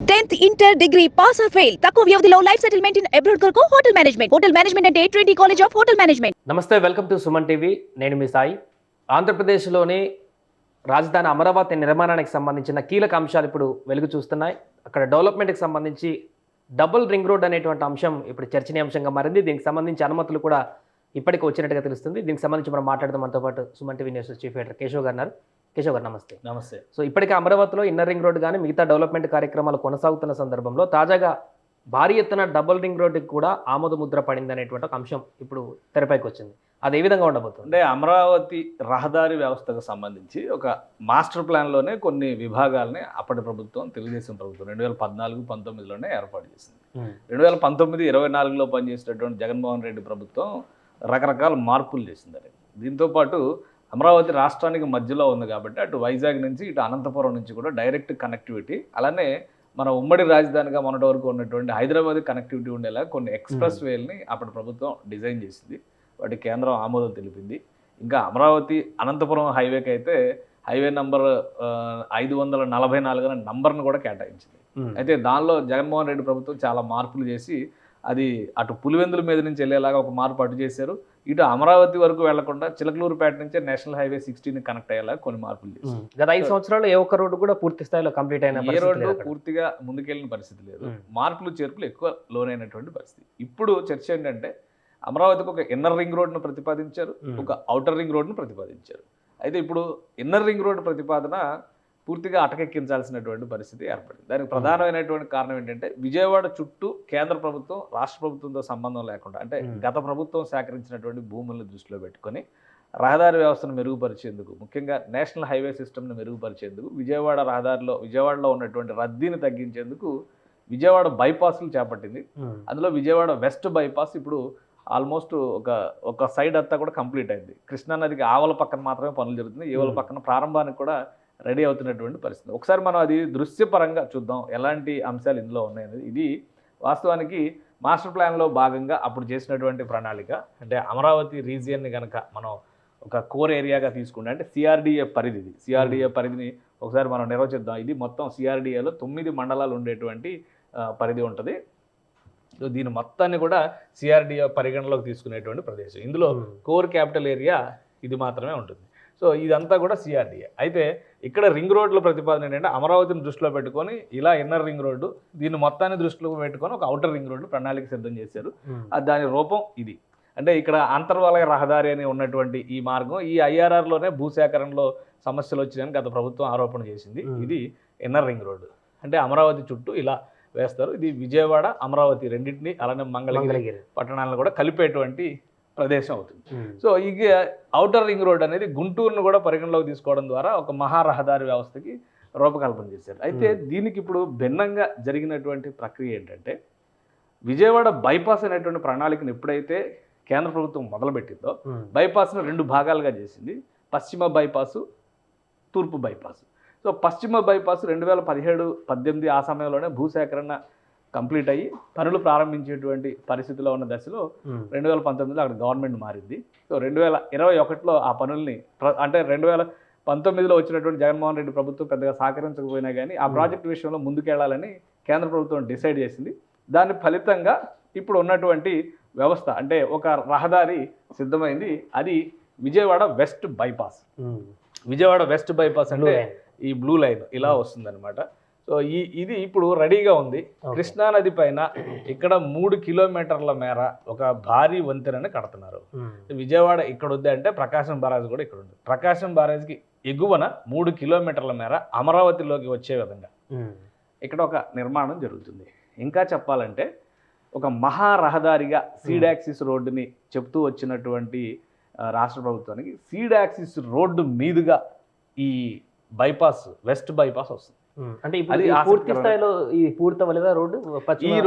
Tenth inter degree pass or fail. తక్కువ వ్యవధిలో life settlement in abroad కొరకు hotel management. Hotel management అంటే twenty college of hotel management. నమస్తే welcome to Suman TV. నేను మీ సాయి. ఆంధ్రప్రదేశ్లోని రాజధాని అమరావతి నిర్మాణానికి సంబంధించిన కీలక అంశాలు ఇప్పుడు వెలుగు చూస్తున్నాయి. అక్కడ డెవలప్మెంట్కి సంబంధించి డబుల్ రింగ్ రోడ్ అనేటువంటి అంశం ఇప్పుడు చర్చనీయాంశంగా మారింది. దీనికి సంబంధించి అనుమతులు కూడా ఇప్పటికి వచ్చినట్టుగా తెలుస్తుంది. దీనికి సంబంధించి మనం మాట్లాడదాం. మనతో పాటు Suman TV news chief editor Keshav గారు కేశవ్ గారు నమస్తే. నమస్తే. సో ఇప్పటికే అమరావతిలో ఇన్నర్ రింగ్ రోడ్ కానీ మిగతా డెవలప్మెంట్ కార్యక్రమాలు కొనసాగుతున్న సందర్భంలో తాజాగా భారీ ఎత్తున డబుల్ రింగ్ రోడ్డుకి కూడా ఆమోద ముద్ర పడింది అనేటువంటి ఒక అంశం ఇప్పుడు తెరపైకి వచ్చింది. అది ఏ విధంగా ఉండబోతుంది? అంటే అమరావతి రహదారి వ్యవస్థకు సంబంధించి ఒక మాస్టర్ ప్లాన్లోనే కొన్ని విభాగాల్ని అప్పటి ప్రభుత్వం తెలుగుదేశం ప్రభుత్వం రెండు వేల పద్నాలుగు పంతొమ్మిదిలోనే ఏర్పాటు చేసింది. రెండు వేల పంతొమ్మిది ఇరవై నాలుగులో పనిచేసినటువంటి జగన్మోహన్ రెడ్డి ప్రభుత్వం రకరకాల మార్పులు చేసింది దీంతో పాటు అమరావతి రాష్ట్రానికి మధ్యలో ఉంది కాబట్టి అటు వైజాగ్ నుంచి ఇటు అనంతపురం నుంచి కూడా డైరెక్ట్ కనెక్టివిటీ అలానే మన ఉమ్మడి రాజధానిగా మొన్నటి వరకు ఉన్నటువంటి హైదరాబాద్ కనెక్టివిటీ ఉండేలా కొన్ని ఎక్స్ప్రెస్ వేల్ని అప్పటి ప్రభుత్వం డిజైన్ చేసింది. వాటి కేంద్రం ఆమోదం తెలిపింది. ఇంకా అమరావతి అనంతపురం హైవేకి అయితే హైవే నంబర్ ఐదు వందల నలభై నాలుగు అనే నంబర్ను కూడా కేటాయించింది. అయితే దానిలో జగన్మోహన్ రెడ్డి ప్రభుత్వం చాలా మార్పులు చేసి అది అటు పులివెందుల మీద నుంచి వెళ్ళేలాగా ఒక మార్పు అటు చేశారు ఇటు అమరావతి వరకు వెళ్ళకుండా చిలకలూరుపేట నుంచే నేషనల్ హైవే సిక్స్టీన్ కనెక్ట్ అయ్యేలా కొన్ని మార్పులు చేశారు గత ఐదు సంవత్సరాలు ఏ ఒక్క రోడ్డు కూడా పూర్తి స్థాయిలో కంప్లీట్ అయిన ఏ రోడ్డు. పూర్తిగా ముందుకెళ్ళిన పరిస్థితి లేదు. మార్పులు చేర్పులు ఎక్కువ లోనైనటువంటి పరిస్థితి ఇప్పుడు చర్చ ఏంటంటే అమరావతికి ఒక ఇన్నర్ రింగ్ రోడ్ను ప్రతిపాదించారు. ఒక అవుటర్ రింగ్ రోడ్ను ప్రతిపాదించారు అయితే ఇప్పుడు ఇన్నర్ రింగ్ రోడ్ ప్రతిపాదన పూర్తిగా అటకెక్కించాల్సినటువంటి పరిస్థితి ఏర్పడింది దానికి ప్రధానమైనటువంటి కారణం ఏంటంటే విజయవాడ చుట్టూ కేంద్ర ప్రభుత్వం రాష్ట్ర ప్రభుత్వంతో సంబంధం లేకుండా అంటే. గత ప్రభుత్వం సేకరించినటువంటి భూములను దృష్టిలో పెట్టుకొని రహదారి వ్యవస్థను మెరుగుపరిచేందుకు ముఖ్యంగా నేషనల్ హైవే సిస్టమ్ని మెరుగుపరిచేందుకు విజయవాడ రహదారిలో విజయవాడలో ఉన్నటువంటి రద్దీని తగ్గించేందుకు విజయవాడ బైపాస్లు చేపట్టింది. అందులో విజయవాడ వెస్ట్ బైపాస్ ఇప్పుడు ఆల్మోస్ట్ ఒక ఒక సైడ్ అంతా కూడా కంప్లీట్ అయింది కృష్ణా నదికి ఆవల పక్కన మాత్రమే పనులు జరుగుతుంది ఈవల. పక్కన ప్రారంభానికి కూడా రెడీ అవుతున్నటువంటి పరిస్థితి. ఒకసారి మనం అది దృశ్యపరంగా చూద్దాం. ఎలాంటి అంశాలు ఇందులో ఉన్నాయనేది. ఇది వాస్తవానికి మాస్టర్ ప్లాన్లో భాగంగా అప్పుడు చేసినటువంటి ప్రణాళిక. అంటే అమరావతి రీజియన్ని కనుక మనం ఒక కోర్ ఏరియాగా తీసుకుంటే అంటే సిఆర్డిఏ పరిధి ఇది. సిఆర్డిఏ పరిధిని ఒకసారి మనం నిర్వచిద్దాం. ఇది మొత్తం సిఆర్డిఏలో తొమ్మిది మండలాలు ఉండేటువంటి పరిధి ఉంటుంది. సో దీని మొత్తాన్ని కూడా సిఆర్డిఏ పరిగణలోకి తీసుకునేటువంటి ప్రదేశం. ఇందులో. కోర్ క్యాపిటల్ ఏరియా ఇది మాత్రమే ఉంటుంది. సో ఇదంతా కూడా సిఆర్డిఏ అయితే ఇక్కడ రింగ్ రోడ్ల ప్రతిపాదన ఏంటంటే అమరావతిని దృష్టిలో పెట్టుకొని ఇలా ఇన్నర్ రింగ్ రోడ్డు దీన్ని మొత్తాన్ని దృష్టిలో పెట్టుకొని ఒక అవుటర్ రింగ్ రోడ్డు ప్రణాళిక సిద్ధం చేశారు. దాని రూపం ఇది. అంటే ఇక్కడ అంతర్వలయ రహదారి అని ఉన్నటువంటి ఈ మార్గం ఈ ఐఆర్ఆర్లోనే భూసేకరణలో సమస్యలు వచ్చినాయని గత ప్రభుత్వం ఆరోపణ చేసింది. ఇది ఇన్నర్ రింగ్ రోడ్డు. అంటే అమరావతి చుట్టూ ఇలా వేస్తారు. ఇది విజయవాడ అమరావతి రెండింటిని అలానే మంగళగిరి. పట్టణాలను కూడా కలిపేటువంటి ప్రదేశం అవుతుంది. సో ఇక అవుటర్ రింగ్ రోడ్ అనేది గుంటూరును కూడా పరిగణలోకి తీసుకోవడం ద్వారా ఒక మహా రహదారి వ్యవస్థకి రూపకల్పన చేశారు అయితే. దీనికి ఇప్పుడు భిన్నంగా జరిగినటువంటి ప్రక్రియ ఏంటంటే విజయవాడ బైపాస్ అనేటువంటి ప్రణాళికను ఎప్పుడైతే కేంద్ర ప్రభుత్వం మొదలుపెట్టిందో. బైపాస్ను రెండు భాగాలుగా చేసింది పశ్చిమ బైపాసు తూర్పు బైపాస్ సో పశ్చిమ బైపాస్ రెండు వేల పదిహేడు పద్దెనిమిది ఆ సమయంలోనే భూసేకరణ కంప్లీట్ అయ్యి పనులు ప్రారంభించేటువంటి పరిస్థితిలో ఉన్న దశలో. రెండు వేల పంతొమ్మిదిలో అక్కడ గవర్నమెంట్ మారింది సో రెండు వేల ఇరవై ఒకటిలో ఆ పనుల్ని అంటే రెండు వేల పంతొమ్మిదిలో వచ్చినటువంటి జగన్మోహన్ రెడ్డి ప్రభుత్వం పెద్దగా సహకరించకపోయినా కానీ ఆ. ప్రాజెక్ట్ విషయంలో ముందుకెళ్ళాలని కేంద్ర ప్రభుత్వం డిసైడ్ చేసింది దాని ఫలితంగా ఇప్పుడు ఉన్నటువంటి వ్యవస్థ అంటే ఒక రహదారి సిద్ధమైంది అది Vijayawada west bypass. Vijayawada west bypass అంటే. ఈ బ్లూ లైన్ ఇలా Hmm. వస్తుందన్నమాట సో ఈ ఇది ఇప్పుడు రెడీగా ఉంది Okay. కృష్ణా నది పైన ఇక్కడ మూడు కిలోమీటర్ల మేర ఒక భారీ వంతెనని కడుతున్నారు. విజయవాడ ఇక్కడ ఉంది అంటే ప్రకాశం బారాజ్ కూడా ఇక్కడ ఉంది ప్రకాశం బారాజ్కి ఎగువన మూడు కిలోమీటర్ల మేర అమరావతిలోకి వచ్చే విధంగా. ఇక్కడ ఒక నిర్మాణం జరుగుతుంది ఇంకా చెప్పాలంటే ఒక మహా రహదారిగా సీడ్ యాక్సిస్ రోడ్డుని చెప్తూ వచ్చినటువంటి రాష్ట్ర ప్రభుత్వానికి సీడ్ యాక్సిస్ రోడ్డు మీదుగా ఈ బైపాస్ వెస్ట్ బైపాస్ వస్తుంది. అంటే అది ఈ పూర్తి స్థాయిలో ఈ రోడ్డు? ఈ?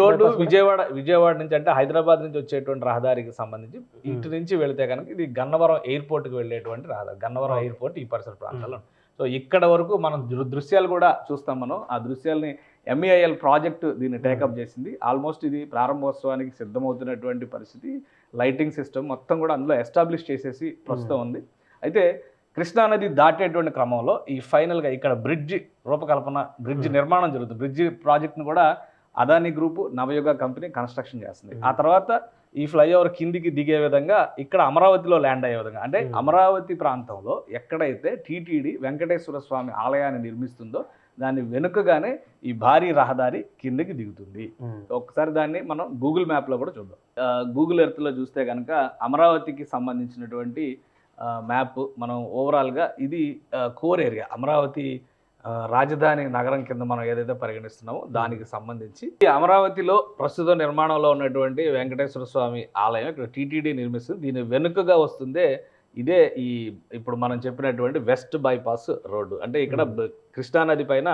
విజయవాడ విజయవాడ నుంచి అంటే హైదరాబాద్ నుంచి వచ్చేటువంటి రహదారికి సంబంధించి ఇటు నుంచి వెళితే కనుక ఇది గన్నవరం ఎయిర్పోర్ట్కి వెళ్ళేటువంటి రహదారి గన్నవరం. ఎయిర్పోర్ట్ ఈ పరిసర ప్రాంతాల్లో. సో ఇక్కడ వరకు మనం దృశ్యాలు కూడా చూస్తాం మనం. ఆ దృశ్యాల్ని ఎంఈఐఎల్ ప్రాజెక్ట్ దీన్ని టేకప్ చేసింది. ఆల్మోస్ట్ ఇది ప్రారంభోత్సవానికి సిద్ధమవుతున్నటువంటి పరిస్థితి. లైటింగ్ సిస్టమ్ మొత్తం కూడా అందులో ఎస్టాబ్లిష్ చేసేసి ప్రస్తుతం ఉంది. అయితే కృష్ణానది దాటేటువంటి క్రమంలో ఈ ఫైనల్గా ఇక్కడ బ్రిడ్జి రూపకల్పన బ్రిడ్జి. నిర్మాణం జరుగుతుంది బ్రిడ్జి ప్రాజెక్ట్ను కూడా Adani group Navayuga company construction చేస్తుంది. ఆ తర్వాత ఈ ఫ్లైఓవర్ కిందికి దిగే విధంగా ఇక్కడ అమరావతిలో ల్యాండ్ అయ్యే విధంగా అంటే. అమరావతి ప్రాంతంలో ఎక్కడైతే టీటీడీ వెంకటేశ్వర స్వామి ఆలయాన్ని నిర్మిస్తుందో దాని వెనుకగానే ఈ భారీ రహదారి కిందకి దిగుతుంది ఒకసారి దాన్ని మనం గూగుల్ మ్యాప్లో కూడా చూద్దాం గూగుల్ ఎర్త్లో చూస్తే కనుక అమరావతికి సంబంధించినటువంటి మ్యాప్ మనం ఓవరాల్గా ఇది కోర్ ఏరియా అమరావతి రాజధాని నగరం కింద మనం ఏదైతే పరిగణిస్తున్నామో దానికి సంబంధించి. ఈ అమరావతిలో ప్రస్తుతం నిర్మాణంలో ఉన్నటువంటి వెంకటేశ్వర స్వామి ఆలయం ఇక్కడ టీటీడీ నిర్మిస్తుంది. దీని వెనుకగా వస్తుందే ఇదే ఈ ఇప్పుడు మనం చెప్పినటువంటి వెస్ట్ బైపాస్ రోడ్డు. అంటే ఇక్కడ కృష్ణానది పైన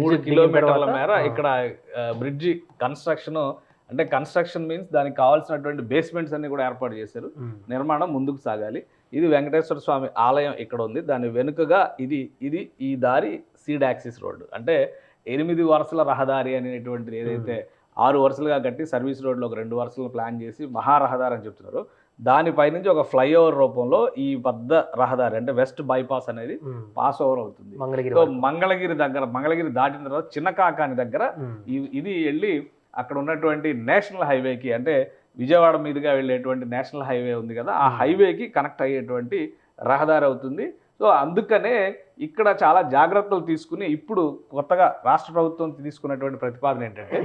మూడు కిలోమీటర్ల మేర. ఇక్కడ బ్రిడ్జి కన్స్ట్రక్షన్ అంటే కన్స్ట్రక్షన్ మీన్స్ దానికి కావాల్సినటువంటి బేస్మెంట్స్ అన్ని కూడా ఏర్పాటు చేశారు. నిర్మాణం ముందుకు సాగాలి. ఇది వెంకటేశ్వర స్వామి ఆలయం ఇక్కడ ఉంది. దాని వెనుకగా ఇది ఇది ఈ దారి సీడ్ యాక్సిస్ రోడ్డు. అంటే ఎనిమిది వరుసల రహదారి అనేటువంటిది ఏదైతే ఆరు వరుసలుగా కట్టి సర్వీస్ రోడ్లో ఒక రెండు వరుసలు ప్లాన్ చేసి మహారహదారి అని చెప్తున్నారు. దానిపై నుంచి ఒక ఫ్లైఓవర్ రూపంలో ఈ పెద్ద రహదారి అంటే వెస్ట్ బైపాస్ అనేది. పాస్ ఓవర్ అవుతుంది. మంగళగిరి. మంగళగిరి దగ్గర మంగళగిరి దాటిన తర్వాత చిన్న కాకాని దగ్గర ఇది వెళ్ళి అక్కడ ఉన్నటువంటి నేషనల్ హైవేకి అంటే విజయవాడ మీదుగా వెళ్ళేటువంటి నేషనల్ హైవే ఉంది కదా ఆ Hmm. హైవేకి కనెక్ట్ అయ్యేటువంటి రహదారి అవుతుంది సో అందుకనే ఇక్కడ చాలా జాగ్రత్తలు తీసుకుని ఇప్పుడు కొత్తగా రాష్ట్ర ప్రభుత్వం తీసుకున్నటువంటి ప్రతిపాదన ఏంటంటే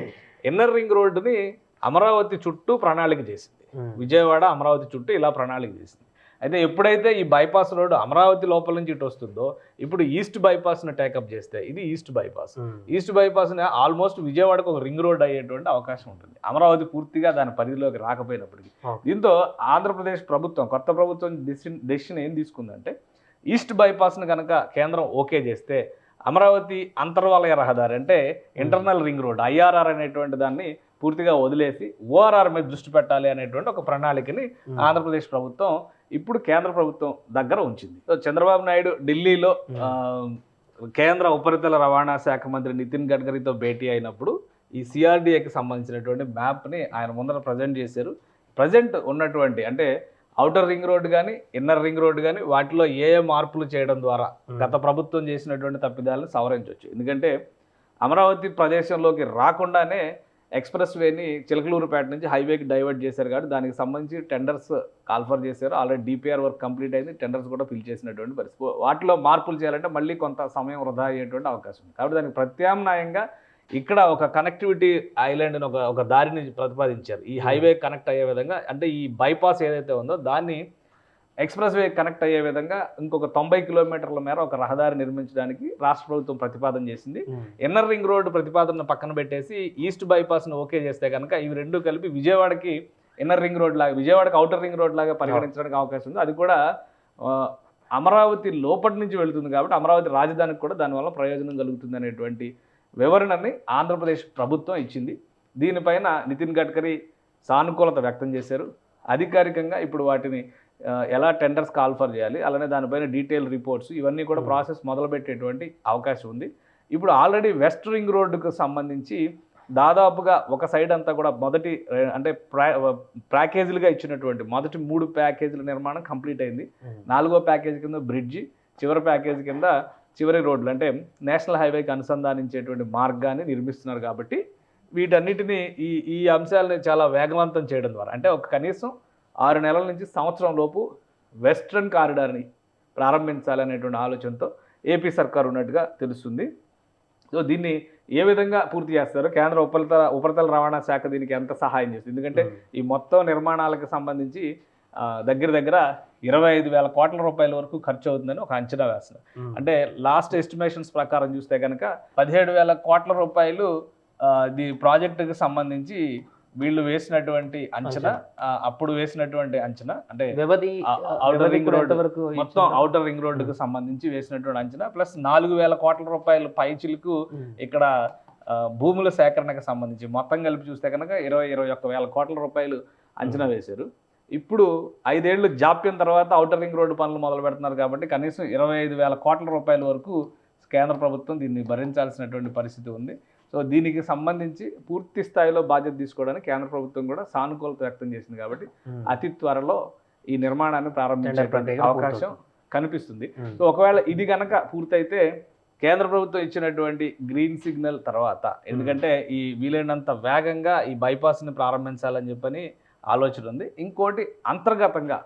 ఇన్నర్ రింగ్ రోడ్డుని అమరావతి చుట్టూ ప్రణాళిక చేసింది ఉమ్. విజయవాడ అమరావతి చుట్టూ ఇలా ప్రణాళిక చేసింది అయితే ఎప్పుడైతే ఈ బైపాస్ రోడ్డు అమరావతి లోపల నుంచి ఇటు వస్తుందో ఇప్పుడు ఈస్ట్ బైపాస్ను టేకప్ చేస్తే ఇది east bypass um. East bypass almost విజయవాడకు ఒక రింగ్ రోడ్ అయ్యేటువంటి అవకాశం ఉంటుంది అమరావతి పూర్తిగా దాని పరిధిలోకి రాకపోయినప్పటికీ Okay. దీంతో ఆంధ్రప్రదేశ్ ప్రభుత్వం కొత్త ప్రభుత్వం డెసిషన్ డెసిషన్ ఏం తీసుకుందంటే ఈస్ట్ బైపాస్ను కనుక కేంద్రం ఓకే చేస్తే అమరావతి అంతర్వలయ రహదారి అంటే ఇంటర్నల్ రింగ్ రోడ్ ఐఆర్ఆర్ అనేటువంటి దాన్ని పూర్తిగా వదిలేసి ఓఆర్ఆర్ మీద దృష్టి పెట్టాలి అనేటువంటి ఒక ప్రణాళికని ఉమ్. ఆంధ్రప్రదేశ్ ప్రభుత్వం ఇప్పుడు కేంద్ర ప్రభుత్వం దగ్గర ఉంచింది. సో చంద్రబాబు నాయుడు ఢిల్లీలో కేంద్ర ఉపరితల రవాణా శాఖ మంత్రి నితిన్ గడ్కరీతో భేటీ అయినప్పుడు ఈ సిఆర్డిఏకి సంబంధించినటువంటి మ్యాప్ని ఆయన ముందర ప్రజెంట్ చేశారు. ప్రజెంట్ ఉన్నటువంటి అంటే అవుటర్ రింగ్ రోడ్ కానీ ఇన్నర్ రింగ్ రోడ్ కానీ వాటిలో ఏ ఏ మార్పులు చేయడం ద్వారా. గత ప్రభుత్వం చేసినటువంటి తప్పిదాలను సవరించవచ్చు ఎందుకంటే అమరావతి ప్రదేశంలోకి రాకుండానే ఎక్స్ప్రెస్ వేని చిలకలూరుపేట నుంచి హైవేకి డైవర్ట్ చేశారు కాబట్టి దానికి సంబంధించి టెండర్స్ కాల్ఫర్ చేశారు. ఆల్రెడీ డిపిఆర్ వర్క్ కంప్లీట్ అయింది. టెండర్స్ కూడా ఫిల్ చేసినటువంటి పరిస్థితి. వాటిలో మార్పులు చేయాలంటే మళ్ళీ కొంత సమయం వృధా అయ్యేటువంటి అవకాశం ఉంది. కాబట్టి దానికి ప్రత్యామ్నాయంగా ఇక్కడ ఒక కనెక్టివిటీ ఐలాండ్ ఒక ఒక దారిని ప్రతిపాదించారు. ఈ హైవే కనెక్ట్ అయ్యే విధంగా అంటే ఈ బైపాస్ ఏదైతే ఉందో దాన్ని ఎక్స్ప్రెస్ వే కనెక్ట్ అయ్యే విధంగా ఇంకొక తొంభై కిలోమీటర్ల మేర ఒక రహదారి నిర్మించడానికి రాష్ట్ర ప్రభుత్వం ప్రతిపాదన చేసింది. ఇన్నర్ రింగ్ రోడ్డు ప్రతిపాదన పక్కన పెట్టేసి ఈస్ట్ బైపాస్ను ఓకే చేస్తే కనుక ఇవి రెండు కలిపి విజయవాడకి ఇన్నర్ రింగ్ రోడ్ లాగా విజయవాడకి అవుటర్ రింగ్ రోడ్ లాగా పరిగణించడానికి అవకాశం ఉంది. అది కూడా అమరావతి లోపటి నుంచి వెళుతుంది కాబట్టి అమరావతి రాజధానికి కూడా దానివల్ల ప్రయోజనం కలుగుతుంది అనేటువంటి వివరణని ఆంధ్రప్రదేశ్ ప్రభుత్వం ఇచ్చింది. దీనిపైన నితిన్ గడ్కరీ సానుకూలత వ్యక్తం చేశారు. అధికారికంగా ఇప్పుడు వాటిని ఎలా టెండర్స్ కాల్ఫర్ చేయాలి అలానే దానిపైన డీటెయిల్ రిపోర్ట్స్ ఇవన్నీ కూడా Hmm. ప్రాసెస్ మొదలుపెట్టేటువంటి అవకాశం ఉంది ఇప్పుడు ఆల్రెడీ వెస్ట్ రింగ్ రోడ్డుకు సంబంధించి దాదాపుగా ఒక సైడ్ అంతా కూడా మొదటి అంటే ప్రా ప్యాకేజీలుగా ఇచ్చినటువంటి మొదటి మూడు ప్యాకేజీల నిర్మాణం కంప్లీట్ అయింది ఉమ్. నాలుగో ప్యాకేజ్ కింద బ్రిడ్జి చివరి ప్యాకేజ్ కింద చివరి రోడ్లు అంటే నేషనల్ హైవేకి అనుసంధానించేటువంటి మార్గాన్ని నిర్మిస్తున్నారు కాబట్టి వీటన్నిటిని ఈ ఈ అంశాలని చాలా వేగవంతం చేయడం ద్వారా అంటే ఒక కనీసం ఆరు నెలల నుంచి సంవత్సరం లోపు వెస్ట్రన్ కారిడార్ని ప్రారంభించాలనేటువంటి ఆలోచనతో ఏపీ సర్కార్ ఉన్నట్టుగా తెలుస్తుంది సో దీన్ని ఏ విధంగా పూర్తి చేస్తారో కేంద్ర ఉపరితల ఉపరితల రవాణా శాఖ దీనికి ఎంత సహాయం చేస్తుంది ఎందుకంటే. ఈ మొత్తం నిర్మాణాలకు సంబంధించి దగ్గర దగ్గర ఇరవై ఐదు వేల కోట్ల రూపాయల వరకు ఖర్చు అవుతుందని ఒక అంచనా వేస్తున్నారు. అంటే లాస్ట్ ఎస్టిమేషన్స్ ప్రకారం చూస్తే కనుక పదిహేడు వేల కోట్ల రూపాయలు ఇది ప్రాజెక్టుకి సంబంధించి వీళ్ళు వేసినటువంటి అంచనా అప్పుడు వేసినటువంటి అంచనా అంటే ring కూడా road ఎంతవరకు మొత్తం? అవుటర్ రింగ్ రోడ్డుకు సంబంధించి వేసినటువంటి అంచనా ప్లస్ నాలుగు వేల కోట్ల రూపాయల పైచిలకు ఉమ్. ఇక్కడ భూముల సేకరణకు సంబంధించి మొత్తం కలిపి చూస్తే కనుక ఇరవై ఇరవై ఒక్క వేల కోట్ల రూపాయలు అంచనా వేశారు. ఇప్పుడు ఐదేళ్ళు జాప్యం తర్వాత ఔటర్ రింగ్ రోడ్డు పనులు మొదలు పెడుతున్నారు కాబట్టి కనీసం ఇరవై ఐదు వేల కోట్ల రూపాయల వరకు కేంద్ర ప్రభుత్వం దీన్ని భరించాల్సినటువంటి పరిస్థితి ఉంది. సో దీనికి సంబంధించి పూర్తి స్థాయిలో బాధ్యత తీసుకోవడానికి కేంద్ర ప్రభుత్వం కూడా సానుకూలత వ్యక్తం చేసింది కాబట్టి ఉమ్. అతి త్వరలో ఈ నిర్మాణాన్ని ప్రారంభించేటువంటి అవకాశం కనిపిస్తుంది. సో ఒకవేళ ఇది కనుక పూర్తయితే కేంద్ర ప్రభుత్వం ఇచ్చినటువంటి గ్రీన్ సిగ్నల్ తర్వాత ఎందుకంటే ఈ వీలైనంత వేగంగా ఈ బైపాస్ని ప్రారంభించాలని చెప్పని ఆలోచన ఉంది. ఇంకోటి అంతర్గతంగా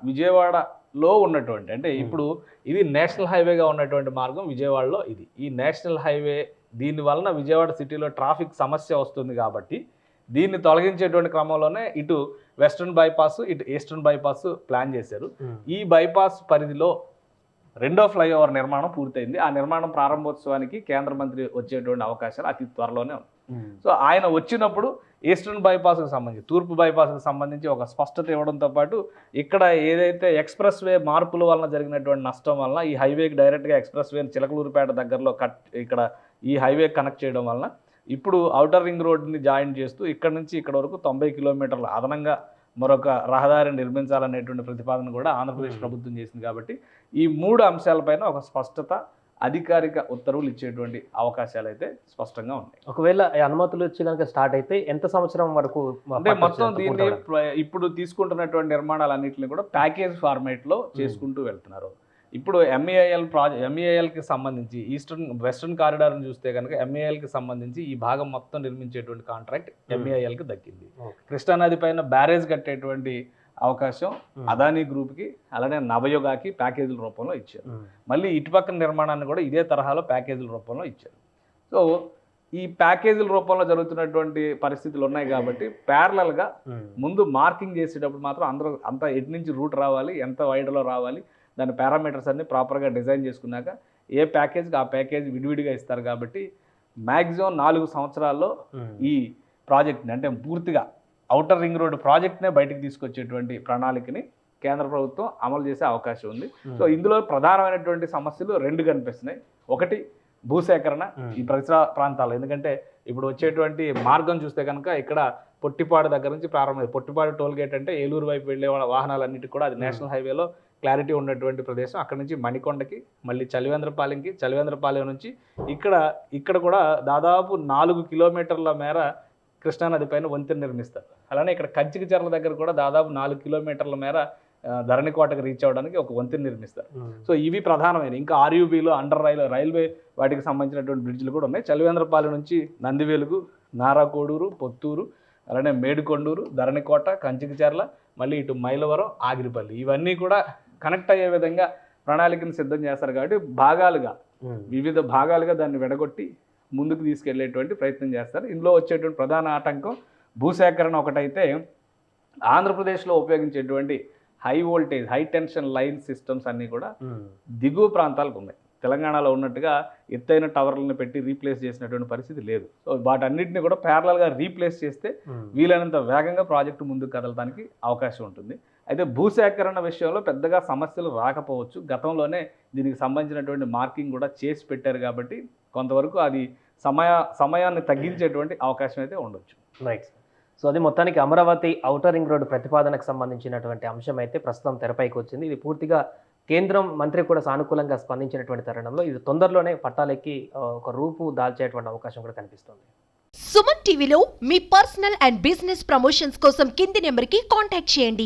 విజయవాడలో ఉన్నటువంటి అంటే ఇప్పుడు ఇది నేషనల్ హైవేగా ఉన్నటువంటి మార్గం విజయవాడలో ఇది. ఈ నేషనల్ హైవే దీని వలన విజయవాడ సిటీలో ట్రాఫిక్ సమస్య వస్తుంది కాబట్టి దీన్ని తొలగించేటువంటి క్రమంలోనే ఇటు వెస్ట్రన్ బైపాస్ ఇటు ఈస్టర్న్ బైపాస్ ప్లాన్ చేశారు. ఈ బైపాస్ పరిధిలో రెండో ఫ్లైఓవర్ నిర్మాణం పూర్తయింది. ఆ నిర్మాణం ప్రారంభోత్సవానికి కేంద్ర మంత్రి వచ్చేటువంటి అవకాశాలు అతి త్వరలోనే ఉన్నాయి. సో ఆయన వచ్చినప్పుడు ఈస్టర్న్ బైపాస్కి సంబంధించి తూర్పు బైపాస్కి సంబంధించి ఒక స్పష్టత ఇవ్వడంతో పాటు ఇక్కడ ఏదైతే ఎక్స్ప్రెస్ వే మార్పుల వలన జరిగినటువంటి నష్టం వలన ఈ హైవేకి డైరెక్ట్గా ఎక్స్ప్రెస్ వే చిలకలూరుపేట దగ్గరలో కట్ ఇక్కడ ఈ హైవే కనెక్ట్ చేయడం వలన ఇప్పుడు ఔటర్ రింగ్ రోడ్ని జాయిన్ చేస్తూ ఇక్కడ నుంచి ఇక్కడ వరకు తొంభై కిలోమీటర్ల అదనంగా మరొక రహదారిని నిర్మించాలనేటువంటి ప్రతిపాదన కూడా ఆంధ్రప్రదేశ్. ప్రభుత్వం చేసింది కాబట్టి ఈ మూడు అంశాలపైన ఒక స్పష్టత అధికారిక ఉత్తర్వులు ఇచ్చేటువంటి అవకాశాలు అయితే స్పష్టంగా ఉన్నాయి. ఒకవేళ అనుమతులు వచ్చి కనుక స్టార్ట్ అయితే ఎంత సంవత్సరం వరకు అంటే మొత్తం దీన్ని ఇప్పుడు తీసుకుంటున్నటువంటి నిర్మాణాలన్నింటినీ కూడా ప్యాకేజ్ ఫార్మేట్లో చేసుకుంటూ వెళ్తున్నారు. ఇప్పుడు ఎంఈఐఎల్ ప్రాజెక్ట్ ఎంఈఐఎల్కి సంబంధించి ఈస్టర్న్ వెస్టర్న్ కారిడార్ని చూస్తే కనుక ఎంఈఐఎల్కి సంబంధించి ఈ భాగం మొత్తం నిర్మించేటువంటి కాంట్రాక్ట్ ఎంఈఐఎల్కి దక్కింది. కృష్ణానది పైన బ్యారేజ్ కట్టేటువంటి అవకాశం. అదానీ గ్రూప్కి అలానే నవయోగాకి ప్యాకేజీల రూపంలో ఇచ్చారు. మళ్ళీ ఇటుపక్కన నిర్మాణాన్ని కూడా ఇదే తరహాలో ప్యాకేజీల రూపంలో ఇచ్చారు సో ఈ ప్యాకేజీల రూపంలో జరుగుతున్నటువంటి పరిస్థితులు ఉన్నాయి కాబట్టి ప్యారలల్గా. ముందు మార్కింగ్ చేసేటప్పుడు మాత్రం అందరూ అంత ఎటు నుంచి రూట్ రావాలి ఎంత వైడ్లో రావాలి దాని పారామీటర్స్ అన్ని ప్రాపర్గా డిజైన్ చేసుకున్నాక ఏ ప్యాకేజ్కి ఆ ప్యాకేజ్ విడివిడిగా ఇస్తారు కాబట్టి మ్యాక్సిమం నాలుగు సంవత్సరాల్లో. ఈ ప్రాజెక్ట్ని అంటే పూర్తిగా ఔటర్ రింగ్ రోడ్ ప్రాజెక్ట్నే బయటికి తీసుకొచ్చేటువంటి ప్రణాళికని కేంద్ర ప్రభుత్వం అమలు చేసే అవకాశం ఉంది. ఉమ్. సో ఇందులో ప్రధానమైనటువంటి సమస్యలు రెండు కనిపిస్తున్నాయి. ఒకటి భూసేకరణ ఉమ్. ఈ పరిసర ప్రాంతాలు ఎందుకంటే ఇప్పుడు వచ్చేటువంటి మార్గం చూస్తే కనుక ఇక్కడ పొట్టిపాడు దగ్గర నుంచి ప్రారంభం పొట్టిపాడు టోల్ గేట్ అంటే ఏలూరు వైపు వెళ్ళే వాళ్ళ వాహనాలన్నిటికీ కూడా అది నేషనల్ హైవేలో క్లారిటీ ఉన్నటువంటి ప్రదేశం. అక్కడ నుంచి మణికొండకి మళ్ళీ చలివేంద్రపాలెంకి చలివేంద్రపాలెం నుంచి ఇక్కడ ఇక్కడ కూడా దాదాపు నాలుగు కిలోమీటర్ల మేర కృష్ణానది పైన వంతెన నిర్మిస్తారు. అలానే ఇక్కడ కంచికి చెర్ల దగ్గర కూడా దాదాపు నాలుగు కిలోమీటర్ల మేర ధరణికోటకు రీచ్ అవ్వడానికి ఒక వంతెన నిర్మిస్తారు. సో ఇవి ప్రధానమైన ఇంకా ఆర్యూబీలో అండర్ రైల్ రైల్వే వాటికి సంబంధించినటువంటి బ్రిడ్జ్లు కూడా ఉన్నాయి. చలివేంద్రపాలెం నుంచి నందివేలుగు నారాకోడూరు పొత్తూరు అలానే మేడికొండూరు ధరణికోట కంచికిచర్ల మళ్ళీ ఇటు మైలవరం ఆగిరిపల్లి. ఇవన్నీ కూడా కనెక్ట్ అయ్యే విధంగా ప్రణాళికను సిద్ధం చేస్తారు కాబట్టి భాగాలుగా. వివిధ భాగాలుగా దాన్ని విడగొట్టి ముందుకు తీసుకెళ్ళేటువంటి ప్రయత్నం చేస్తారు. ఇందులో వచ్చేటువంటి ప్రధాన ఆటంకం భూసేకరణ ఒకటైతే ఆంధ్రప్రదేశ్లో ఉపయోగించేటువంటి high voltage high tension line systems అన్నీ కూడా. దిగువ ప్రాంతాలకు ఉన్నాయి. తెలంగాణలో ఉన్నట్టుగా ఎత్తైన టవర్లను పెట్టి రీప్లేస్ చేసినటువంటి పరిస్థితి లేదు. సో వాటన్నిటిని కూడా ప్యారలల్గా రీప్లేస్ చేస్తే. వీలైనంత వేగంగా ప్రాజెక్టు ముందుకు కదలడానికి అవకాశం ఉంటుంది. అయితే భూసేకరణ విషయంలో పెద్దగా సమస్యలు రాకపోవచ్చు. గతంలోనే దీనికి సంబంధించినటువంటి మార్కింగ్ కూడా చేసి పెట్టారు కాబట్టి కొంతవరకు అది సమయ సమయాన్ని తగ్గించేటువంటి అవకాశం అయితే ఉండొచ్చు. రైట్ సో అది మొత్తానికి అమరావతి ఔటర్ రింగ్ రోడ్డు ప్రతిపాదనకు సంబంధించినటువంటి అంశం అయితే ప్రస్తుతం తెరపైకి వచ్చింది. ఇది పూర్తిగా కేంద్రం మంత్రి కూడా సానుకూలంగా స్పందించినటువంటి తరుణంలో ఇది తొందరలోనే పట్టాలెక్కి ఒక రూపు దాల్చేటువంటి అవకాశం కూడా కనిపిస్తుంది. సుమన్ టీవీలో మీ పర్సనల్ అండ్ బిజినెస్ ప్రమోషన్స్ కోసం కింది నెంబర్కి కాంటాక్ట్ చేయండి.